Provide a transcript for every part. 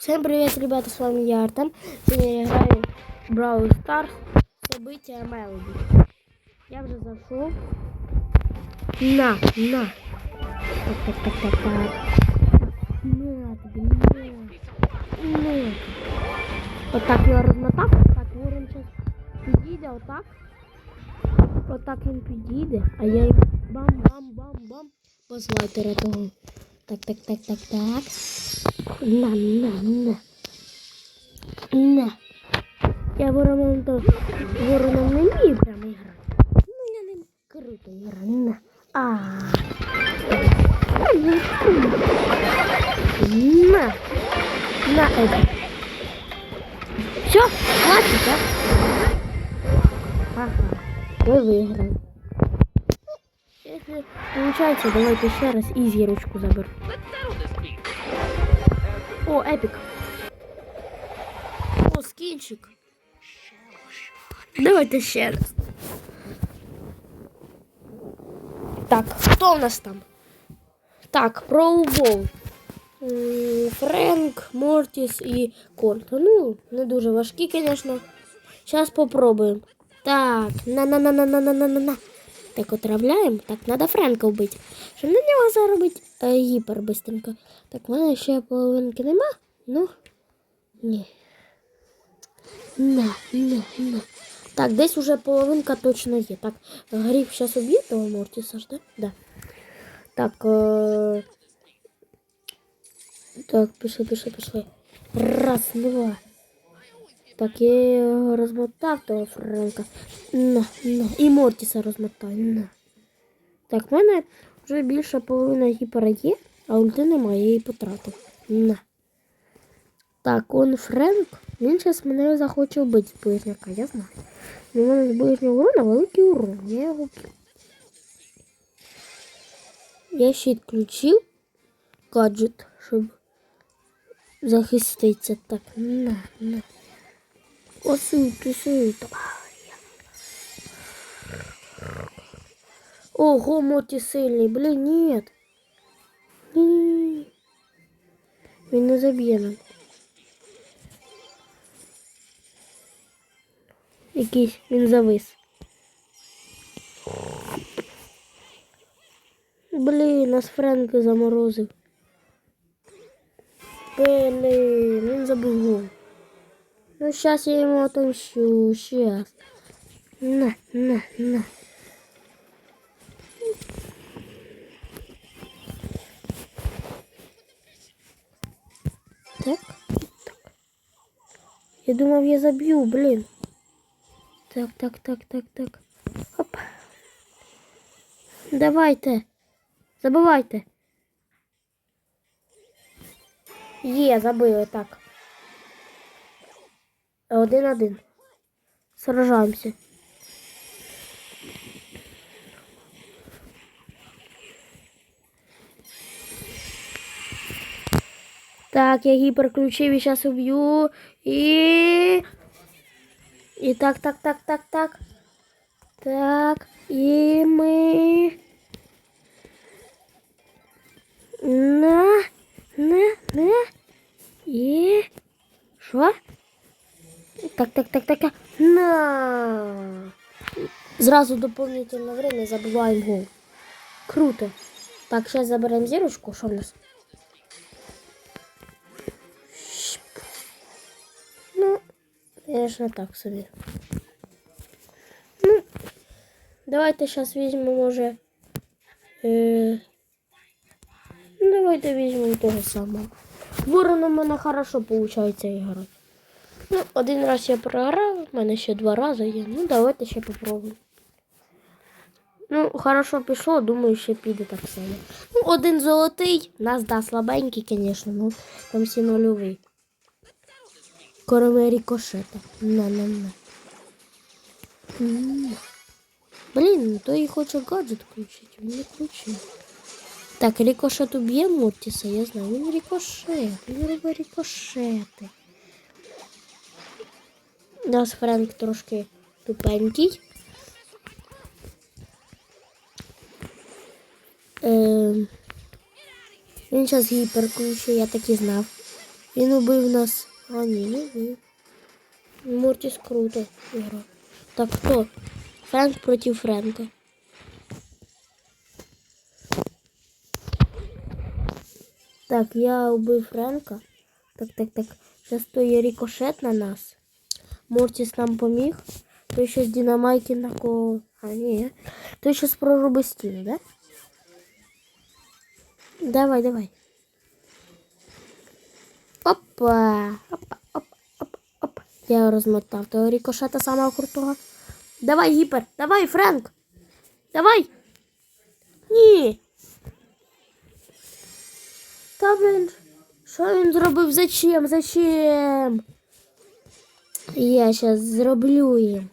Всем привет, ребята, с вами я, Артем. Сегодня я играю в Brawl Stars события Мелоди. Я уже зашел. На, на. Так, так, так, так, так. На, тобі, на. На. Отак його розмотав, так, ворон зараз підійде, отак. Отак він підійде, а я їм бам-бам-бам-бам по слайтера того. Так, так, так, так, так. На, на, на. На. Я вороном то вороном не вмію прямо грати. Ну я ним круто граю. На. А. На. На это. Все, хватит, да? Ага. Вы выиграли. Если получается, давайте еще раз и зірочку заберу. О, епік. О, скінчик. Давайте ще раз. Так, хто у нас там? Так, про. М, Френк, Мортіс і Кольт. Ну, не дуже важкі, звісно. Зараз попробуємо. Так, на-на-на-на-на-на-на-на. Так, отравляємо. Так, треба Френка вбити. Щоб на нього заробити е, гіпер бистренько. Так, в мене ще половинки нема. Ну, ні. На, на, на. Так, десь уже половинка точно є. Так, гріб зараз уб'є того Мортіса ж, да? Да. Так, е... так, пішли, пішли, пішли. Раз, два. Так, його розмотав того Френка. На, на. І Мортіса розмотаю. На. Так, в мене вже більше половина гіпера є, а ульти немає, я її потратив. На. Так, он Френк, він зараз мене захоче вбити з ближняка, я знаю. У мене з ближнього урона великий урон. Я його. Я щит включив гаджет, щоб захиститися. Так, на, на. Осуйте. Ого, Моті сильний. Блін, ні. Ні. Він не заб'є нам. Якийсь він завис. Блін, нас Френк заморозив. Блін, він забув. Ну, сейчас я ему отомщу. Сейчас. На, на, на. Так, так. Я думав, я заб'ю, блін. Так, так, так, так, так. Оп. Забивайте. Є, забили, так. Один-один. Сражаємося. Так, я гіперключив і зараз уб'ю. І... І так, так, так, так, так. Так. І ми... На, на, на. І... Що? Так, так, так, так, так. На. Зразу дополнительное время забиваем гол. Круто. Так, сейчас заберем зірочку. Що в нас? Ну, конечно, так собі. Ну, давайте сейчас візьмемо, може. Е... Ну, давайте візьмемо того самого. Вороном у мене хорошо получается играть. Ну, один раз я програв, у мене ще два рази є. Ну, давайте ще попробуємо. Ну, хорошо пішло, думаю, ще піде так само. Ну, один золотий, нас да слабенький, звісно, ну там всі нульовий. Кроме рикошета. На-на-на. Блін, ну то і хоче гаджет включити, він не включив. Так, рикошет уб'є Мортіса, я знаю. Він рикошет, він робить рикошети. Нас Френк трошки тупенький. Ем, він зараз гіперключує, я так і знав. Він убив нас. А ні, не убив. Мортіс круто іграв. Так, хто? Френк проти Френка. Так, я убив Френка. Так, так, так. Зараз то є на нас. Мортіс нам поміг. То ще з динамайки на кого. А, ні. То ще з проруби стіну, да? Давай, давай. Опа. Опа, опа, опа, опа. Я розмотав. Того рикошета самого крутого. Давай, гіпер. Давай, Френк. Давай. Ні. Та він. Що він зробив? Зачем? Зачем? Я сейчас зроблю їм.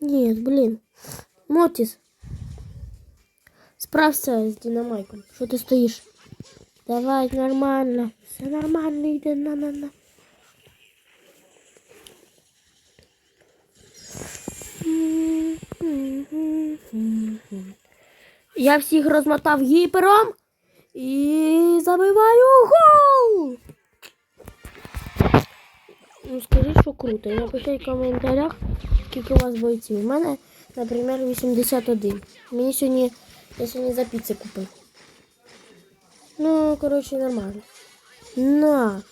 Нет, блин. Мотис. Справься з динамайком. Що ти стоїш? Давай, нормально. Все нормально, йде на на на. Я всіх розмотав гіпером і забиваю гол. Ну, скажи, що круто. Напишіть в коментарях, скільки у вас бойців. У мене, наприклад, 81. Мені сьогодні, я сьогодні за піци купив. Ну, коротше, нормально. На.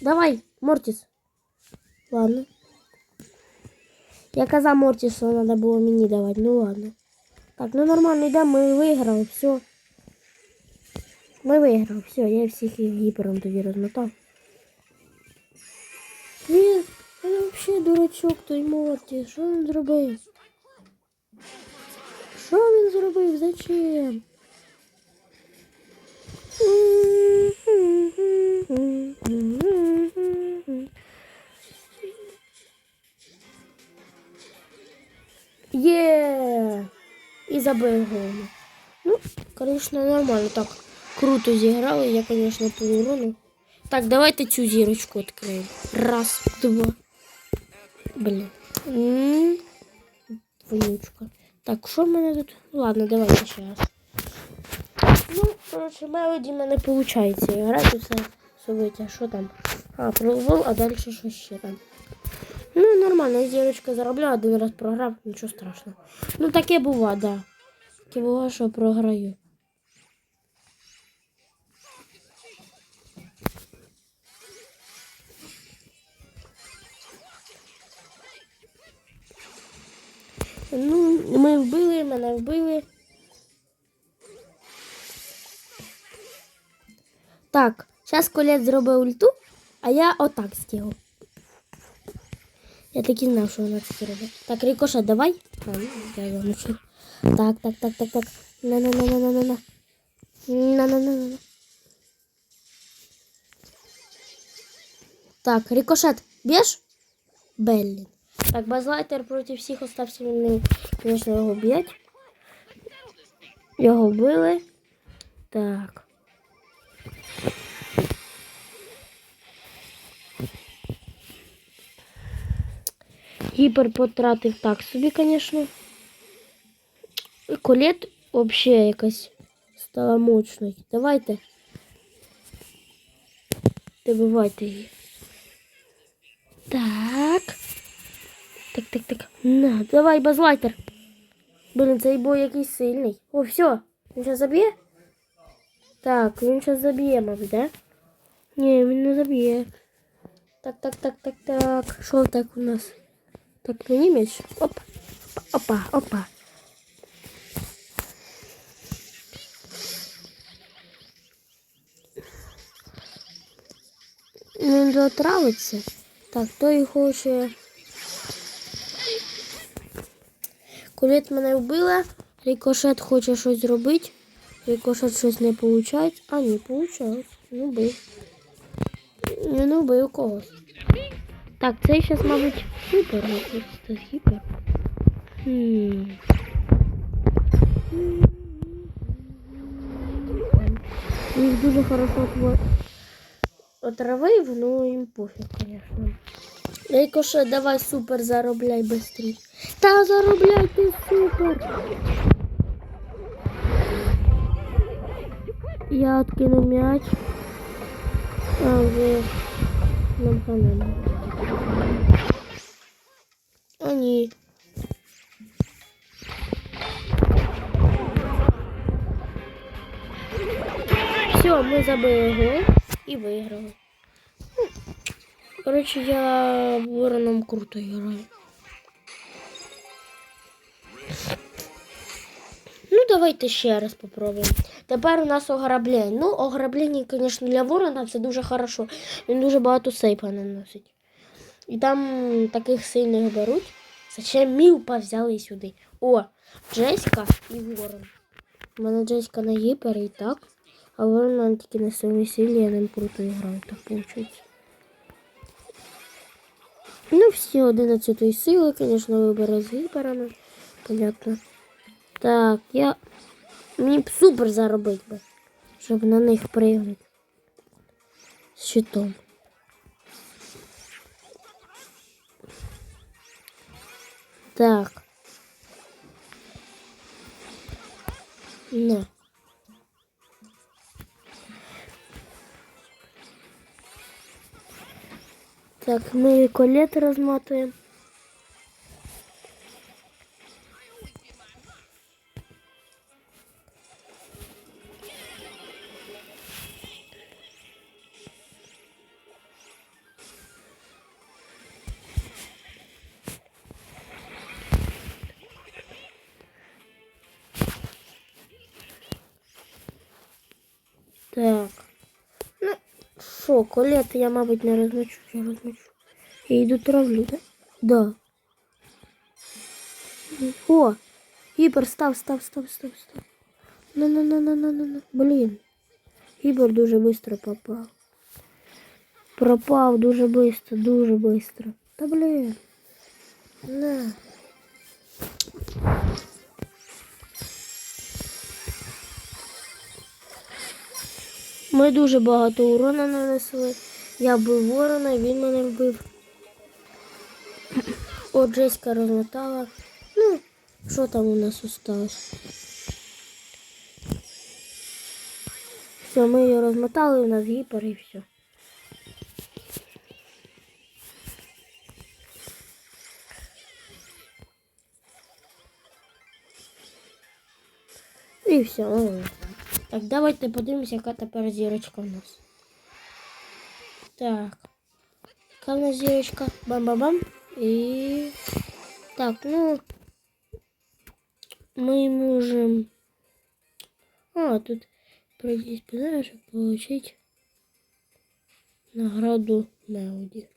Давай, Мортіс. Ладно. Я казав Мортісу, треба було мені давати. Ну ладно. Так, ну нормально, йдемо, ми виграли, все. Ми виграли, все, я всіх гіпером тоді розмотав. Він, він взагалі дурачок той Морті, що він зробив? Що він зробив? Зачем? Є! І забив гол. Ну, конечно, нормально так. Круто зіграли, я, конечно, по урону. Так, давайте цю зірочку відкриємо. Раз, два. Блін. Вонючка. Так, що в мене тут? Ладно, давайте ще раз. Ну, коротше, мелоді в мене виходить грати все собиття. Що там? А, провел, а далі що ще там? Ну, нормально, зірочка заробляю, один раз програв, нічого страшного. Ну, таке бува, да. Таке бува, що програю. Ну, ми вбили, мене вбили. Так, зараз колет зробить ульту, а я отак зробив. Я так і знав, що вона це робить. Так, Рикоша, давай. А, ну, Так, так, так, так, так. На-на-на-на-на-на-на. На-на-на-на-на. Так, рикошет, б'єш? Блін. Так, базлайтер проти всіх остався він, звісно, його б'ять. Його вбили. Так. Гіпер потратив так собі, звісно. Колет взагалі якась стала мощною. Давайте. Добивайте її. Так. Так, так, так. На, давай, базлайтер. Блін, цей бой якийсь сильний. О, все. Він зараз заб'є? Так, він зараз заб'є, мабуть, да? Ні, він не заб'є. Так, так, так, так, так. Що так у нас? Так, мені меч. Оп. Опа, опа. Він дотравиться. Так, той хоче. Кулет мене вбила. Рикошет хоче щось зробити. Рикошет щось не виходить. А, не виходить. Ну бив. Ну, ну бив когось. Так, цей зараз, мабуть, гіпер. Це гіпер. Хм. Їх дуже хорошо отравив, ну їм пофіг, звісно. Рейкоше, давай супер заробляй быстрей. Та заробляй ти супер. Я откину м'яч. А, вже нам хана. О, ні. Все, ми забили гол і виграли. Коротше, я вороном круто граю. Ну, давайте ще раз попробуємо. Тепер у нас ограблення. Ну, ограблення, звісно, для ворона це дуже хорошо. Він дуже багато сейпа наносить. І там таких сильних беруть. Зачем мілпа взяли сюди? О, Джеська і ворон. У мене Джеська на гіпер і так. А ворон нам тільки на своєму силі, я ним круто граю, так виходить. Ну, всі 11 сили, звісно, вибори з гіперами. Понятно. Так, я. Мені б супер заробити би, щоб на них пригнути. З щитом. Так. На. Так, ми колет розматуємо. Що, колет я, мабуть, не розмочу, я розмочу. Я йду травлю, да? Да. О! Гібер, став, став, став, став, став. на на на на на на на Блін. Гібер дуже швидко попав. Пропав дуже швидко, дуже швидко. Та блін. На. Ми дуже багато урона нанесли. Я вбив ворона, він мене вбив. О, Джеська розмотала. Ну, що там у нас осталось? Все, ми її розмотали, у нас гіпер і все. І все. ну, Так, давайте подивимося, яка тепер зірочка у нас. Так. Яка в нас зірочка? Бам-бам-бам. І. Так, ну. Мы можем. А, тут пройти спина, чтобы получить награду Мелоди.